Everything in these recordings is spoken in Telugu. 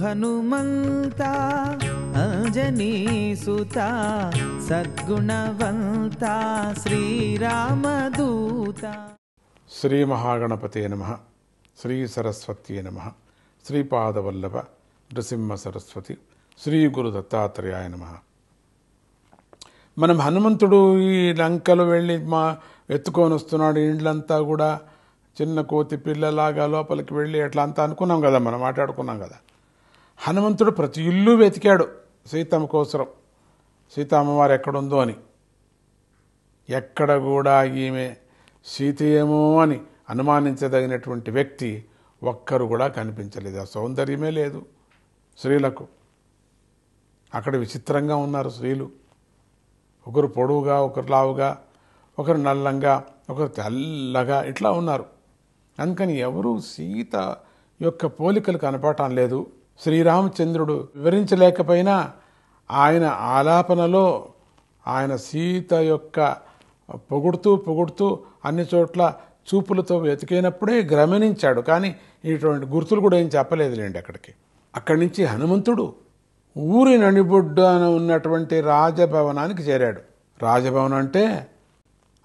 హనుమంతా అంజనీ సుత సద్గుణవంత శ్రీరామదూత. శ్రీ మహాగణపతే నమ. శ్రీ సరస్వత్యే నమ. శ్రీపాదవల్లభ నృసింహ సరస్వతి శ్రీ గురు దత్తాత్రేయాయ నమ. మనం హనుమంతుడు ఈ లంకలు వెళ్ళి మా ఎత్తుకొని వస్తున్నాడు. ఇండ్లంతా కూడా చిన్న కోతి పిల్లలాగా లోపలికి వెళ్ళి అట్లా అంతా అనుకున్నాం కదా మనం మాట్లాడుకున్నాం కదా. హనుమంతుడు ప్రతి ఇల్లు వెతికాడు సీతమ్మ కోసరం. సీతమ్మవారు ఎక్కడుందో అని. ఎక్కడ కూడా ఈమె సీతయేమో అని అనుమానించదగినటువంటి వ్యక్తి ఒక్కరు కూడా కనిపించలేదు. ఆ సౌందర్యమే లేదు స్త్రీలకు. అక్కడ విచిత్రంగా ఉన్నారు స్త్రీలు. ఒకరు పొడవుగా ఒకరు లావుగా ఒకరు నల్లంగా ఒకరు తెల్లగా ఇట్లా ఉన్నారు. అందుకని ఎవరు సీత యొక్క పోలికలు కనపడటం లేదు. శ్రీరామచంద్రుడు వివరించలేకపోయినా ఆయన ఆలాపనలో ఆయన సీత యొక్క పొగుడుతూ పొగుడుతూ అన్ని చోట్ల చూపులతో వెతికినప్పుడే గమనించాడు కానీ ఇటువంటి గుర్తులు కూడా ఏం చెప్పలేదులేండి అక్కడికి. అక్కడి నుంచి హనుమంతుడు ఊరి నడిబొడ్డున ఉన్నటువంటి రాజభవనానికి చేరాడు. రాజభవనం అంటే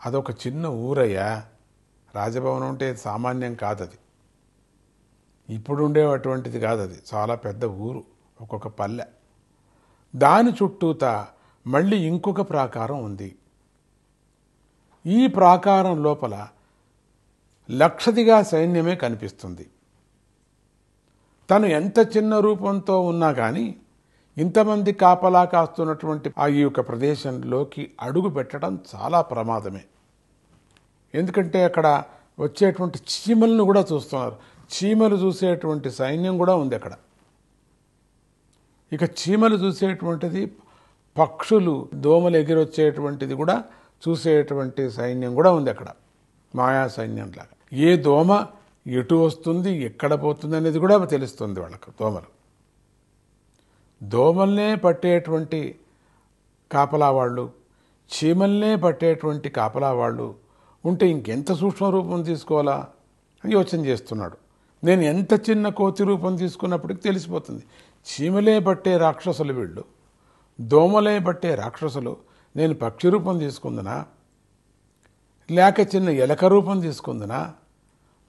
అదొక చిన్న ఊరయ్యా. రాజభవనం అంటే సామాన్యం కాదది. ఇప్పుడు ఉండేటువంటిది కాదు అది చాలా పెద్ద ఊరు ఒక్కొక్క పల్లె. దాని చుట్టూత మళ్ళీ ఇంకొక ప్రాకారం ఉంది. ఈ ప్రాకారం లోపల లక్షదిగా సైన్యమే కనిపిస్తుంది. తను ఎంత చిన్న రూపంతో ఉన్నా కానీ ఇంతమంది కాపలా కాస్తున్నటువంటి ఆ ఈ యొక్క ప్రదేశంలోకి అడుగు పెట్టడం చాలా ప్రమాదమే. ఎందుకంటే అక్కడ వచ్చేటువంటి చీమలను కూడా చూస్తున్నారు. చీమలు చూసేటువంటి సైన్యం కూడా ఉంది అక్కడ. ఇక చీమలు చూసేటువంటిది పక్షులు దోమలు ఎగిరొచ్చేటువంటిది కూడా చూసేటువంటి సైన్యం కూడా ఉంది అక్కడ. మాయా సైన్యంలాగా ఏ దోమ ఎటు వస్తుంది ఎక్కడ పోతుంది అనేది కూడా తెలుస్తుంది వాళ్ళకు దోమలు. దోమల్నే పట్టేటువంటి కాపలా వాళ్ళు చీమల్నే పట్టేటువంటి కాపలా వాళ్ళు ఉంటే ఇంకెంత సూక్ష్మ రూపం తీసుకోవాలా అని యోచన చేస్తున్నాడు. నేను ఎంత చిన్న కోతి రూపం తీసుకున్నప్పటికి తెలిసిపోతుంది. చీమలే పట్టే రాక్షసులు వీళ్ళు. దోమలే పట్టే రాక్షసులు. నేను పక్షి రూపం తీసుకుందనా? లేక చిన్న ఎలక రూపం తీసుకుందనా?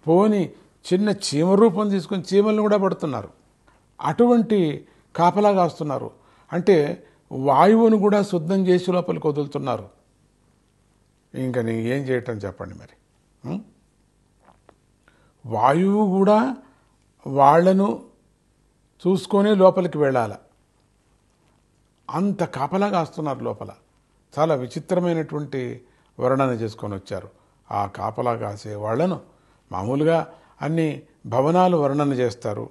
పోని చిన్న చీమ రూపం తీసుకుని చీమలను కూడా పడుతున్నారు. అటువంటి కాపలా కాస్తున్నారు. అంటే వాయువును కూడా శుద్ధం చేసి లోపలికి వదులుతున్నారు. ఇంకా నేను ఏం చేయటం చెప్పండి మరి? వాయువు కూడా వాళ్ళను చూసుకొని లోపలికి వెళ్ళాల. అంత కాపలా కాస్తున్నారు లోపల. చాలా విచిత్రమైనటువంటి వర్ణన చేసుకొని వచ్చారు. ఆ కాపలా కాసే వాళ్ళను మామూలుగా అన్ని భవనాలు వర్ణన చేస్తారు.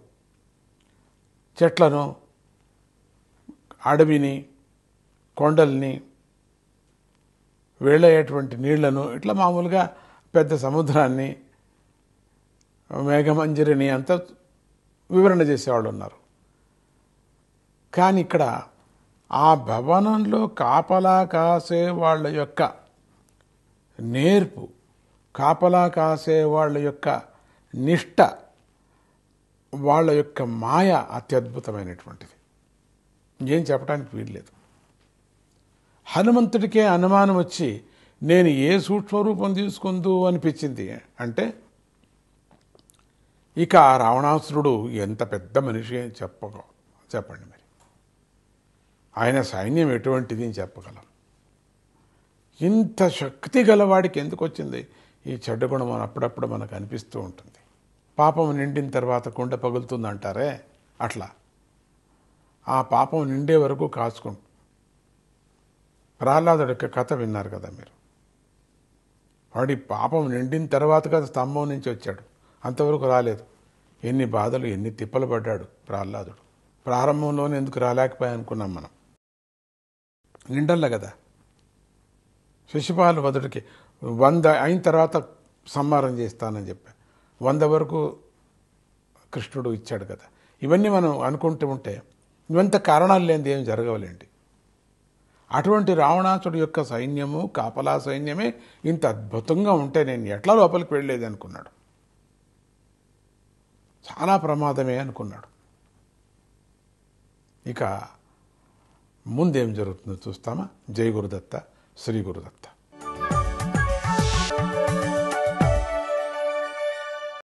చెట్లను అడవిని కొండల్ని వేళ్ళయ్యేటువంటి నీళ్ళను ఇట్లా మామూలుగా పెద్ద సముద్రాన్ని మేఘమంజరిని అంతా వివరణ చేసేవాళ్ళు ఉన్నారు. కానీ ఇక్కడ ఆ భవనంలో కాపలా కాసే వాళ్ళ యొక్క నేర్పు కాపలా కాసే వాళ్ళ యొక్క నిష్ట వాళ్ళ యొక్క మాయ అత్యద్భుతమైనటువంటిది. ఏం చెప్పడానికి వీల్లేదు. హనుమంతుడికే అనుమానం వచ్చి నేను ఏ సూక్ష్మరూపం తీసుకుందు అనిపించింది అంటే ఇక ఆ రావణాసురుడు ఎంత పెద్ద మనిషి అని చెప్పగ చెప్పండి మరి. ఆయన సైన్యం ఎటువంటిది అని చెప్పగలం. ఇంత శక్తి గలవాడికి ఎందుకు వచ్చింది? ఈ చెడ్డ గుణం అప్పుడప్పుడు మనకు అనిపిస్తూ ఉంటుంది. పాపం నిండిన తర్వాత కుండ పగులుతుంది అంటారే అట్లా. ఆ పాపం నిండే వరకు కాచుకుంటు. ప్రహ్లాదుడి యొక్క కథ విన్నారు కదా మీరు. వాడి పాపం నిండిన తర్వాత కదా స్తంభం నుంచి వచ్చాడు. అంతవరకు రాలేదు. ఎన్ని బాధలు ఎన్ని తిప్పలు పడ్డాడు ప్రహ్లాదుడు. ప్రారంభంలోనే ఎందుకు రాలేకపోయా అనుకున్నాం మనం? నిండల్ల కదా. శిశుపాలు వదుడికి వంద అయిన తర్వాత సంహారం చేస్తానని చెప్పా. వంద వరకు కృష్ణుడు ఇచ్చాడు కదా. ఇవన్నీ మనం అనుకుంటూ ఉంటే ఇవంత కారణాలు లేనిది ఏం జరగవలేండి. అటువంటి రావణాసుడు యొక్క సైన్యము కాపలా సైన్యమే ఇంత అద్భుతంగా ఉంటే నేను ఎట్లా లోపలికి వెళ్ళలేదు అనుకున్నాడు చాలా ప్రమాదమే అనుకున్నాడు. ఇక ముందేం జరుగుతుందో చూస్తామా? జై గురుదత్త శ్రీ గురుదత్త.